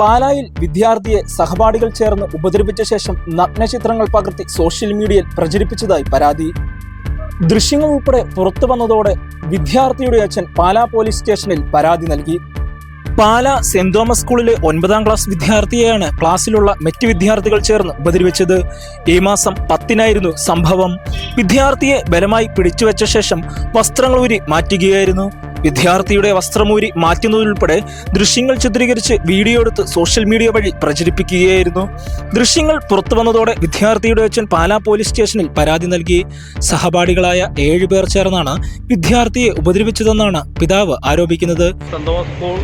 പാലായിൽ വിദ്യാർത്ഥിയെ സഹപാഠികൾ ചേർന്ന് ഉപദ്രവിച്ച ശേഷം നഗ്നചിത്രങ്ങൾ പകർത്തി സോഷ്യൽ മീഡിയയിൽ പ്രചരിപ്പിച്ചതായി പരാതി. ദൃശ്യങ്ങൾ ഉൾപ്പെടെ പുറത്തു വന്നതോടെ വിദ്യാർത്ഥിയുടെ അച്ഛൻ പാലാ പോലീസ് സ്റ്റേഷനിൽ പരാതി നൽകി. പാല സെന്റ് തോമസ് സ്കൂളിലെ ഒൻപതാം ക്ലാസ് വിദ്യാർത്ഥിയെയാണ് ക്ലാസ്സിലുള്ള മറ്റ് വിദ്യാർത്ഥികൾ ചേർന്ന് ഉപദ്രവിച്ചത്. ഈ മാസം പത്തിനായിരുന്നു സംഭവം. വിദ്യാർത്ഥിയെ ബലമായി പിടിച്ചുവെച്ച ശേഷം വസ്ത്രങ്ങൾ ഊരി മാറ്റുകയായിരുന്നു. വിദ്യാർത്ഥിയുടെ വസ്ത്രമൂരി മാറ്റുന്നതുൾപ്പെടെ ദൃശ്യങ്ങൾ ചിത്രീകരിച്ച് വീഡിയോ എടുത്ത് സോഷ്യൽ മീഡിയ വഴി പ്രചരിപ്പിക്കുകയായിരുന്നു. ദൃശ്യങ്ങൾ പുറത്തു വന്നതോടെ വിദ്യാർത്ഥിയുടെ അച്ഛൻ പാലാ പോലീസ് സ്റ്റേഷനിൽ പരാതി നൽകി. സഹപാഠികളായ ഏഴുപേർ ചേർന്നാണ് വിദ്യാർത്ഥിയെ ഉപദ്രവിച്ചതെന്നാണ് പിതാവ് ആരോപിക്കുന്നത്.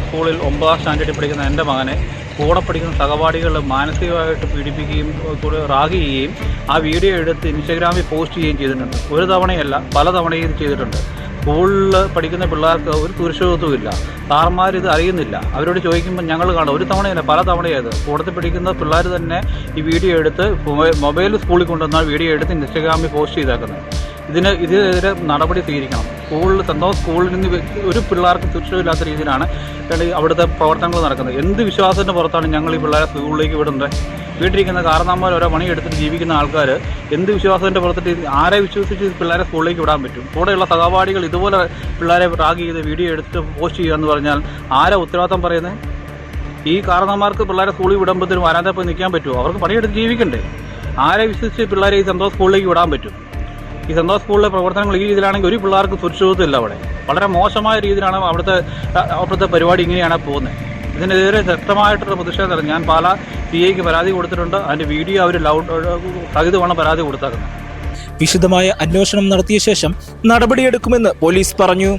സ്കൂളിൽ സ്റ്റാൻഡേർഡിൽ പഠിക്കുന്ന എന്റെ മകനെ കൂടെ പഠിക്കുന്ന സഹപാഠികൾ മാനസികമായിട്ട് പീഡിപ്പിക്കുകയും റാഗ് ചെയ്യുകയും ആ വീഡിയോ എടുത്ത് ഇൻസ്റ്റഗ്രാമിൽ പോസ്റ്റ് ചെയ്യുകയും ചെയ്തിട്ടുണ്ട്. ഒരു തവണയല്ല പല തവണയും ചെയ്തിട്ടുണ്ട്. സ്കൂളിൽ പഠിക്കുന്ന പിള്ളേർക്ക് ഒരു സുരക്ഷിതത്വം ഇല്ല. സാറന്മാർ ഇത് അറിയുന്നില്ല. അവരോട് ചോദിക്കുമ്പോൾ ഞങ്ങൾ കാണും. ഒരു തവണയല്ല പല തവണയത് കൂടത്തിൽ പഠിക്കുന്ന പിള്ളേർ തന്നെ ഈ വീഡിയോ എടുത്ത് മൊബൈൽ സ്കൂളിൽ കൊണ്ടുവന്നാൽ വീഡിയോ എടുത്ത് ഇൻസ്റ്റഗ്രാമിൽ പോസ്റ്റ് ചെയ്തേക്കുന്നത്. ഇതിന് ഇതിനെതിരെ നടപടി സ്വീകരിക്കണം. സ്കൂളിൽ തന്നോ സ്കൂളിൽ നിന്ന് ഒരു പിള്ളേർക്ക് സുരക്ഷിതമില്ലാത്ത രീതിയിലാണ് അവിടുത്തെ പ്രവർത്തനങ്ങൾ നടക്കുന്നത്. എന്ത് വിശ്വാസത്തിന്റെ പുറത്താണ് ഞങ്ങൾ ഈ പിള്ളേരെ സ്കൂളിലേക്ക് വിടുന്നത് വീട്ടിലിരിക്കുന്ന കാരണന്മാർ ഓരോ പണി എടുത്തിട്ട് ജീവിക്കുന്ന ആൾക്കാർ എന്ത് വിശ്വാസത്തിന്റെ പുറത്തിട്ട് ആരെ വിശ്വസിച്ച് പിള്ളേരെ സ്കൂളിലേക്ക് വിടാൻ പറ്റും? കൂടെയുള്ള സഹപാഠികൾ ഇതുപോലെ പിള്ളേരെ റാഗ് ചെയ്ത് വീഡിയോ എടുത്തിട്ട് പോസ്റ്റ് ചെയ്യുക എന്ന് പറഞ്ഞാൽ ആരാ ഉത്തരവാദിത്തം പറയുന്നത് ഈ കാരണന്മാർക്ക് പിള്ളേരെ സ്കൂളിൽ വിടുമ്പോഴത്തേനും വരാതെ പോയി നിൽക്കാൻ പറ്റുമോ അവർക്ക് പണിയെടുത്ത് ജീവിക്കണ്ടേ? ആരെ വിശ്വസിച്ച് പിള്ളേരെ ഈ സ്വന്തം സ്കൂളിലേക്ക് വിടാൻ പറ്റും? ഈ സന്തോഷ് സ്കൂളിലെ പ്രവർത്തനങ്ങൾ ഈ രീതിയിലാണെങ്കിൽ ഒരു പിള്ളേർക്ക് സുരക്ഷിതത്വമില്ല അവിടെ. വളരെ മോശമായ രീതിയിലാണ് അവിടുത്തെ അവിടുത്തെ പരിപാടി ഇങ്ങനെയാണ് പോകുന്നത്. ഇതിനെതിരെ ശക്തമായിട്ടുള്ള പ്രതിഷേധം ഞാൻ പാല പി ഐക്ക് പരാതി കൊടുത്തിട്ടുണ്ട്. അതിന്റെ വീഡിയോ അവർ ലൗഡ് സഹിതമാണ് പരാതി കൊടുത്തേക്കുന്നത് വിശദമായ അന്വേഷണം നടത്തിയ ശേഷം നടപടിയെടുക്കുമെന്ന് പോലീസ് പറഞ്ഞു.